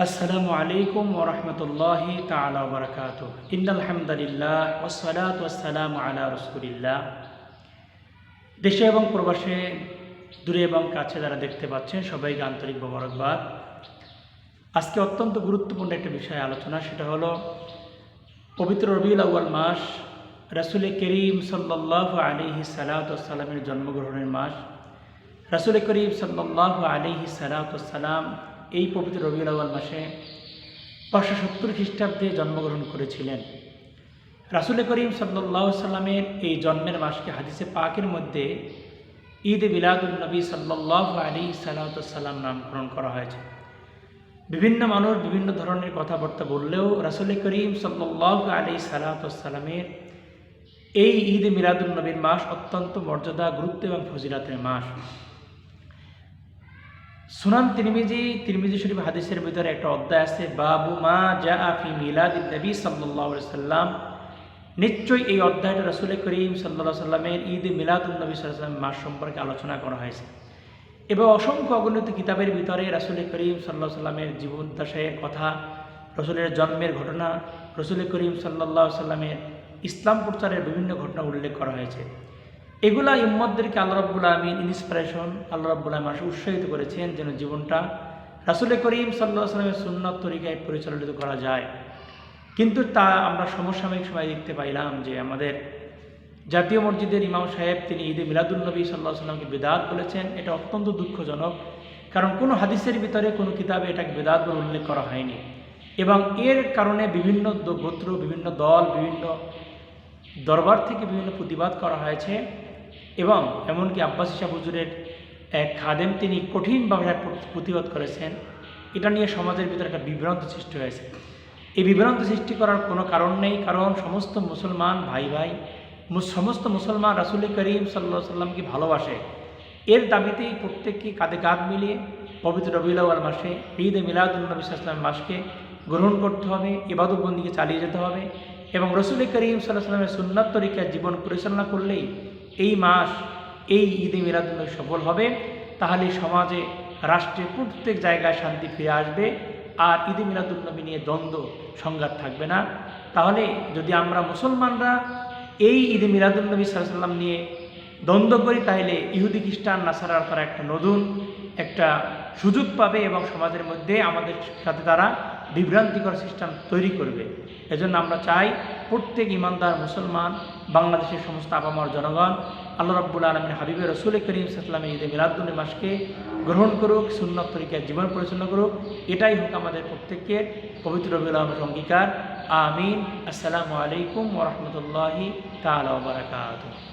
আসসালামু আলাইকুম ওরহমতুল্লাহি তালা বরকাত ইন্দালহামদুলিল্লাহ ওসলাত ওসালাম আলা রসুলিল্লাহ। দেশে এবং প্রবাসে দূরে এবং কাছে যারা দেখতে পাচ্ছেন, সবাইকে আন্তরিক মোবারকবাদ। আজকে অত্যন্ত গুরুত্বপূর্ণ একটা বিষয় আলোচনা, সেটা হলো পবিত্র রবিউল আউ্য়াল মাস, রাসুল করিম সাল্লাহ আলিহি সালাতামের জন্মগ্রহণের মাস। রাসুল করিম সাল্লাহ আলিহি সালাতাম এই পবিত্র রবিউল আউ্য়াল মাসে পাঁচশো সত্তর খ্রিস্টাব্দে জন্মগ্রহণ করেছিলেন। রাসুল করিম সাল্লাহ সাল্লামের এই জন্মের মাসকে হাদিসে পাকের মধ্যে ঈদ বিলাদুল নবী সাল্লাহ আলী সাল্লাতাম নামকরণ করা হয়েছে। বিভিন্ন মানুষ বিভিন্ন ধরনের কথাবার্তা বললেও রাসুল করিম সাল্লাহ আলী সাল্লাতামের এই ঈদ মিলাদুল নবীর মাস অত্যন্ত মর্যাদা, গুরুত্ব এবং ফজিলাতের মাস। সুনান তিরমিজি তিরমিজি শরীফ হাদিসের ভিতরে একটা অধ্যায় আছে, বাবু মা জা আফি মিলাদ নবী সাল্লাহ সাল্লাম। নিশ্চয়ই এই অধ্যায়টা রসুল করিম সাল্লা সাল্লামের ঈদ মিলাদুল নবী সাল্লামের মাস সম্পর্কে আলোচনা করা হয়েছে। এবং অসংখ্য অগণিত কিতাবের ভিতরে রাসুল করিম সাল্লাহ সাল্লামের জীবনদশায়ের কথা, রসুলের জন্মের ঘটনা রসুল করিম সাল্লাহ সাল্লামের ইসলাম প্রচারের বিভিন্ন ঘটনা উল্লেখ করা হয়েছে। এগুলা ইম্মদদেরকে আল্লাহ রব্বুল আলমিন ইন্সপিরেশন আল্লাহ রব্বুল আলম উৎসাহিত করেছেন যেন জীবনটা রাসুল করিম সাল্লাহ সাল্লামের সুন্নত তরিকায় পরিচালিত করা যায়। কিন্তু তা আমরা সমসাময়িক সময় দেখতে পাইলাম যে আমাদের জাতীয় মসজিদের ইমাম সাহেব তিনি ঈদে মিলাদুলনবী সাল্লাহ সাল্লামকে বেদাত বলেছেন। এটা অত্যন্ত দুঃখজনক, কারণ কোনো হাদিসের ভিতরে কোনো কিতাবে এটাকে বেদাত বলে উল্লেখ করা হয়নি। এবং এর কারণে বিভিন্ন গোত্র, বিভিন্ন দল, বিভিন্ন দরবার থেকে বিভিন্ন প্রতিবাদ করা হয়েছে। এবং এমনকি আব্বাস ইসা হুজুরের এক খাদেম তিনি কঠিন ভাষায় প্রতিবাদ করেছেন। এটা নিয়ে সমাজের ভিতরে একটা বিভ্রান্ত সৃষ্টি হয়েছে। এই বিভ্রান্ত সৃষ্টি করার কোনো কারণ নেই, কারণ সমস্ত মুসলমান ভাই ভাই সমস্ত মুসলমান রাসুল করিম সাল্লা সাল্লামকে ভালোবাসে। এর দাবিতেই প্রত্যেককে কাঁধে কাঁধ মিলিয়ে পবিত্র রবিলাওয়াল মাসে ঈদ মিলাদুলনবী সাল্লাম মাসকে গ্রহণ করতে হবে, ইবাদতবন্দিকে চালিয়ে যেতে হবে এবং রসুল করিম সাল্লাহ সাল্লামের সুন্নাত জীবন পরিচালনা করলেই এই মাস, এই ঈদে মিলাদুল্লাহ সফল হবে, তাহলে সমাজে, রাষ্ট্রে প্রত্যেক জায়গায় শান্তি ফিরে আসবে, আর ঈদে মিলাদুল্নবী নিয়ে দ্বন্দ্ব, সংঘাত থাকবে না। তাহলে যদি আমরা মুসলমানরা এই ঈদে মিলাদুল্নবী সাল্লাম নিয়ে দ্বন্দ্ব করি, তাহলে ইহুদি, খ্রিস্টান, নাসারার তারা একটা নতুন একটা সুযোগ পাবে এবং সমাজের মধ্যে আমাদের সাথে তারা বিভ্রান্তিকর সিস্টেম তৈরি করবে। এজন্য আমরা চাই প্রত্যেক ইমানদার মুসলমান, বাংলাদেশের সমস্ত আপামর জনগণ, আল্লাহ রব্বুল আলমিন হাবিবের রসুল করিম সাল্লামের ঈদে মিলাদুল্লি মাসকে গ্রহণ করুক, সুন্নত তরিকায় জীবন পরিচালনা করুক, এটাই হোক আমাদের প্রত্যেকের পবিত্র রবিউল আহমের অঙ্গীকার। আমিন। আসসালামু আলাইকুম ওরহমতুল্লাহি তালা বারাকাত